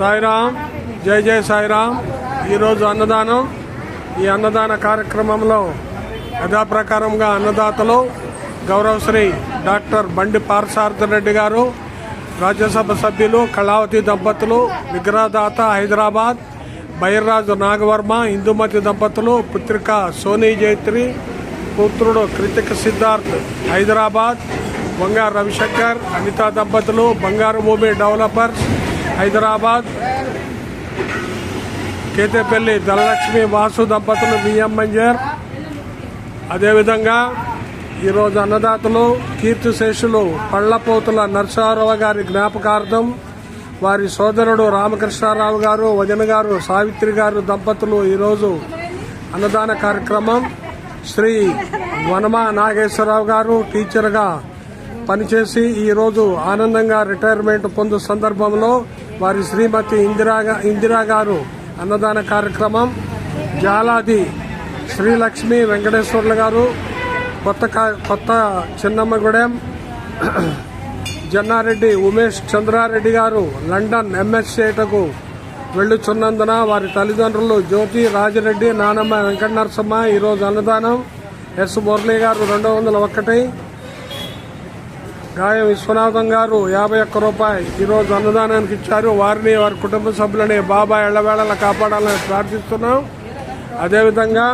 సాయిరామ్. జై జై సాయిరామ్. ఈరోజు అన్నదానం. ఈ అన్నదాన కార్యక్రమంలో యథాప్రకారంగా అన్నదాతలు గౌరవశ్రీ డాక్టర్ బండి పార్సార్థరెడ్డి గారు రాజ్యసభ సభ్యులు కళావతి దంపతులు విగ్రహదాత హైదరాబాద్ బైర్రాజు నాగవర్మ ఇందుమతి దంపతులు పుత్రిక సోనీ జైత్రి పుత్రుడు కృతిక సిద్ధార్థ్ హైదరాబాద్ బంగారు రవిశంకర్ అనితా దంపతులు బంగారు భూమి డెవలపర్స్ హైదరాబాద్ కేతేపల్లి ధనలక్ష్మి వాసు దంపతులు బియ్యం మంజర్. అదేవిధంగా ఈరోజు అన్నదాతలు కీర్తిశేషులు పళ్ళపోతుల నరసారావు గారి జ్ఞాపకార్థం వారి సోదరుడు రామకృష్ణారావు గారు వదిన గారు సావిత్రి గారు దంపతులు ఈరోజు అన్నదాన కార్యక్రమం. శ్రీ వనమా నాగేశ్వరరావు గారు టీచర్గా పనిచేసి ఈరోజు ఆనందంగా రిటైర్మెంట్ పొందు సందర్భంలో వారి శ్రీమతి ఇందిరా ఇందిరా గారు అన్నదాన కార్యక్రమం జాలాది శ్రీలక్ష్మి వెంకటేశ్వర్లు గారు కొత్త కా- కొత్త చిన్నమ్మగూడెం జన్నారెడ్డి ఉమేష్ చంద్రారెడ్డి గారు లండన్ ఎంఎస్సేటకు వెళ్ళుచున్నందున వారి తల్లిదండ్రులు జ్యోతి రాజిరెడ్డి నానమ్మ వెంకట నరసమ్మ ఈరోజు అన్నదానం ఎస్ మురళి గారు రెండు వందల ఒకటి గాయం విశ్వనాథం గారు యాభై ఒక్క రూపాయి ఈరోజు అన్నదానానికి ఇచ్చారు. వారిని వారి కుటుంబ సభ్యులని బాబా ఎళ్ళవేళలా కాపాడాలని ప్రార్థిస్తున్నాం. అదేవిధంగా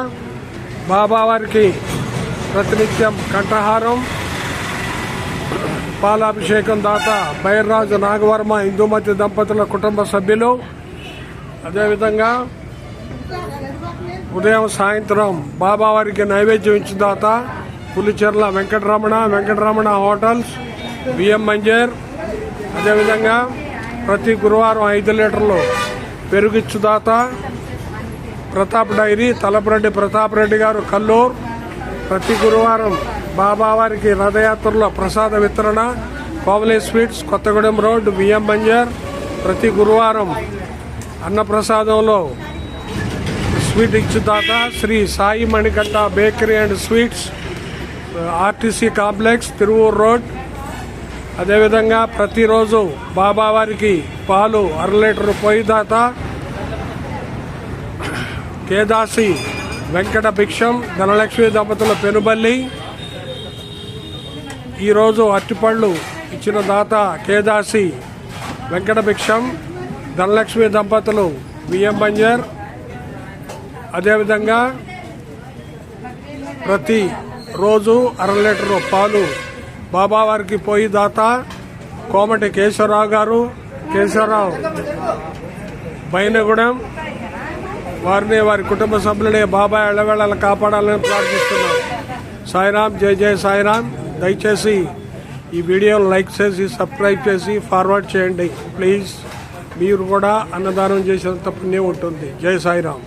బాబా వారికి ప్రతినిత్యం కంఠహారం పాలాభిషేకం దాత బైర్రాజు నాగవర్మ ఇందుమతి దంపతుల కుటుంబ సభ్యులు. అదేవిధంగా ఉదయం సాయంత్రం బాబావారికి నైవేద్యం ఇచ్చిన దాత పులిచెర్ల వెంకటరమణ వెంకటరమణ హోటల్స్ బియ్యం మంజర్ అదేవిధంగా ప్రతి గురువారం ఐదు లీటర్లు పెరుగుచ్చుదాత ప్రతాప్ డైరీ తలపరెడ్డి ప్రతాప్ రెడ్డి గారు కల్లూరు. ప్రతి గురువారం బాబావారికి రథయాత్రలో ప్రసాద వితరణ కోవలే స్వీట్స్ కొత్తగూడెం రోడ్ బియ్యం మంజర్. ప్రతి గురువారం అన్నప్రసాదంలో sweet ఇచ్చుదాత Sri Sai Manikanta bakery and sweets RTC complex Tiruvuru road. అదేవిధంగా ప్రతిరోజు బాబావారికి పాలు అర లీటర్ పోయిదాత కేదాసి వెంకట భిక్షం ధనలక్ష్మి దంపతుల పెనుబల్లి ఈరోజు అట్టిపళ్ళు ఇచ్చిన దాత కేదాసి వెంకట భిక్షం ధనలక్ష్మి దంపతులు బియ్యం బంజర్. అదేవిధంగా ప్రతి రోజు అర లీటరు పాలు బాబావారికి పోయి దాత కోమటి కేశవరావు గారు కేశవరావు బైనగూడెం వారిని వారి కుటుంబ సభ్యులని బాబా ఎళ్ళవేళలు కాపాడాలని ప్రార్థిస్తున్నాం. సాయిరామ్ జై జై సాయిరామ్ దయచేసి ఈ వీడియో లైక్ చేసి సబ్స్క్రైబ్ చేసి ఫార్వర్డ్ చేయండి. ప్లీజ్ మీరు కూడా అన్నదానం చేసినంత పుణ్యం ఉంటుంది. జై సాయిరామ్